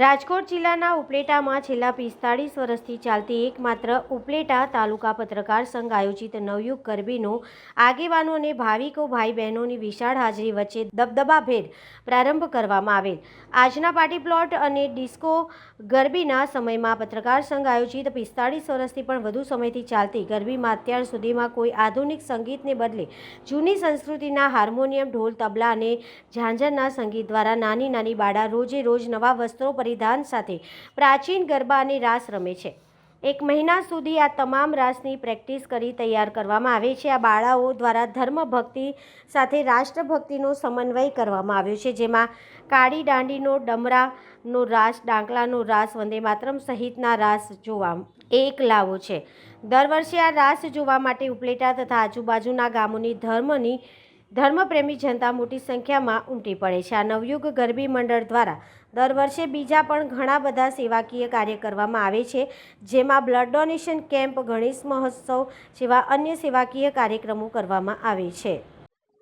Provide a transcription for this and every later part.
રાજકોટ જિલ્લાના ઉપલેટામાં છેલ્લા પિસ્તાળીસ વર્ષથી ચાલતી એકમાત્ર ઉપલેટા તાલુકા પત્રકાર સંઘ આયોજિત નવયુગ ગરબીનો આગેવાનો અને ભાવિકો ભાઈ બહેનોની વિશાળ હાજરી વચ્ચે દબદબાભેર પ્રારંભ કરવામાં આવેલ. આજના પાર્ટી પ્લોટ અને ડિસ્કો ગરબીના સમયમાં પત્રકાર સંઘ આયોજિત પિસ્તાળીસ વર્ષથી પણ વધુ સમયથી ચાલતી ગરબીમાં અત્યાર સુધીમાં કોઈ આધુનિક સંગીતને બદલે જૂની સંસ્કૃતિના હાર્મોનિયમ, ઢોલ, તબલા અને ઝાંઝરના સંગીત દ્વારા નાની નાની બાળા રોજે રોજ નવા વસ્ત્રો પરિધાન સાથે પ્રાચીન ગરબા અને રાસ રમે છે. એક મહિના સુધી આ તમામ રાસની પ્રેક્ટિસ કરી તૈયાર કરવામાં આવે છે. આ બાળાઓ દ્વારા ધર્મ ભક્તિ સાથે રાષ્ટ્રભક્તિનો સમન્વય કરવામાં આવ્યો છે, જેમાં કાળી દાંડીનો ડમરાનો રાસ, ડાંકલાનો રાસ, વંદે માતરમ સહિતના રાસ જોવા એક લાવો છે. દર વર્ષે આ રાસ જોવા માટે ઉપલેટા તથા આજુબાજુના ગામોની ધર્મની ધર્મપ્રેમી જનતા મોટી સંખ્યામાં ઉમટી પડે છે. આ નવયુગ ગરબી મંડળ દ્વારા દર વર્ષે બીજા પણ ઘણા બધા સેવાકીય કાર્ય કરવામાં આવે છે. જેમાં બ્લડ ડોનેશન કેમ્પ, ગણેશ મહોત્સવ જેવા અન્ય સેવાકીય કાર્યક્રમો કરવામાં આવે છે.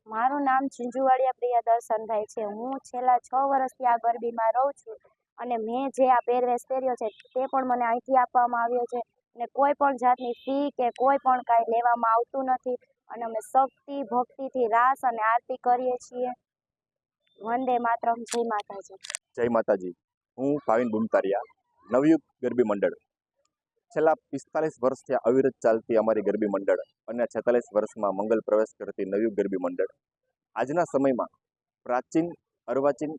મારું નામ ઝીંઝુવાડિયા પ્રિયા દર્શનભાઈ છે. હું છેલ્લા છ વર્ષથી આ ગરબીમાં રહું છું અને મેં જે આ પહેરવેશ પહેર્યો છે તે પણ મને અહીંથી આપવામાં આવ્યો છે. અને કોઈ પણ જાતની ફી કે કોઈ પણ કાંઈ લેવામાં આવતું નથી. અને અમે શક્તિ, ભક્તિથી રાસ અને આરતી કરીએ છીએ. વંદે માતરમ, જય માતાજી. જય માતાજી. હું ભાવિન બુમતારિયા, નવયુગ ગરબી મંડળ. છેલ્લા પિસ્તાલીસ વર્ષથી અવિરત ચાલતી અમારી ગરબી મંડળ અને છેતાલીસ વર્ષમાં મંગલ પ્રવેશ કરતી નવયુગ ગરબી મંડળ. આજના સમયમાં પ્રાચીન, અર્વાચીન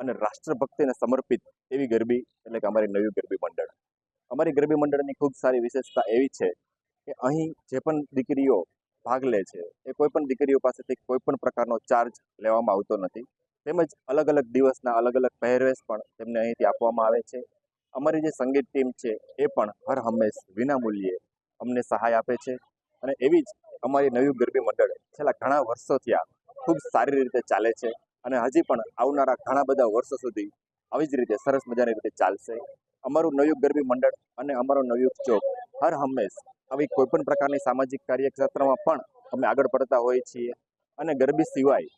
અને રાષ્ટ્રભક્તિને સમર્પિત એવી ગરબી એટલે કે અમારી નવી ગરબી મંડળ. અમારી ગરબી મંડળની ખૂબ સારી વિશેષતા એવી છે કે અહીં જે પણ દીકરીઓ ભાગ લે છે. એ કોઈ પણ દીકરીઓ પાસેથી કોઈ પણ પ્રકારનો ચાર્જ લેવામાં આવતો નથી. તેમજ અલગ અલગ દિવસના અલગ અલગ પહેરવેશ પણ તેમને અહીંથી આપવામાં આવે છે. અમારી જે સંગીત ટીમ છે એ પણ હર હંમેશ વિનામૂલ્યે અમને સહાય આપે છે. અને એવી જ અમારી નવી ગરબી મંડળ છેલ્લા ઘણા વર્ષોથી આ ખૂબ સારી રીતે ચાલે છે. અને હજી પણ આવનારા ઘણા બધા વર્ષો સુધી આવી જ રીતે સરસ મજાની રીતે ચાલશે. અમારું નવયુગ ગરબી મંડળ અને અમારો નવયુગ ચોક હર હંમેશ આવી કોઈપણ પ્રકારની સામાજિક કાર્યક્ષેત્રમાં પણ અમે આગળ પડતા હોઈએ છીએ. અને ગરબી સિવાય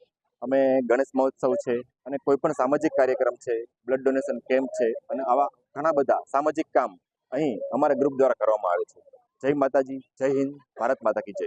અમે ગણેશ મહોત્સવ છે અને કોઈ પણ સામાજિક કાર્યક્રમ છે બ્લડ ડોનેશન કેમ્પ છે અને આવા ઘણા બધા સામાજિક કામ અહીં અમારા ગ્રુપ દ્વારા કરવામાં આવે છે. જય માતાજી, જય હિન્દ, ભારત માતા કી જય.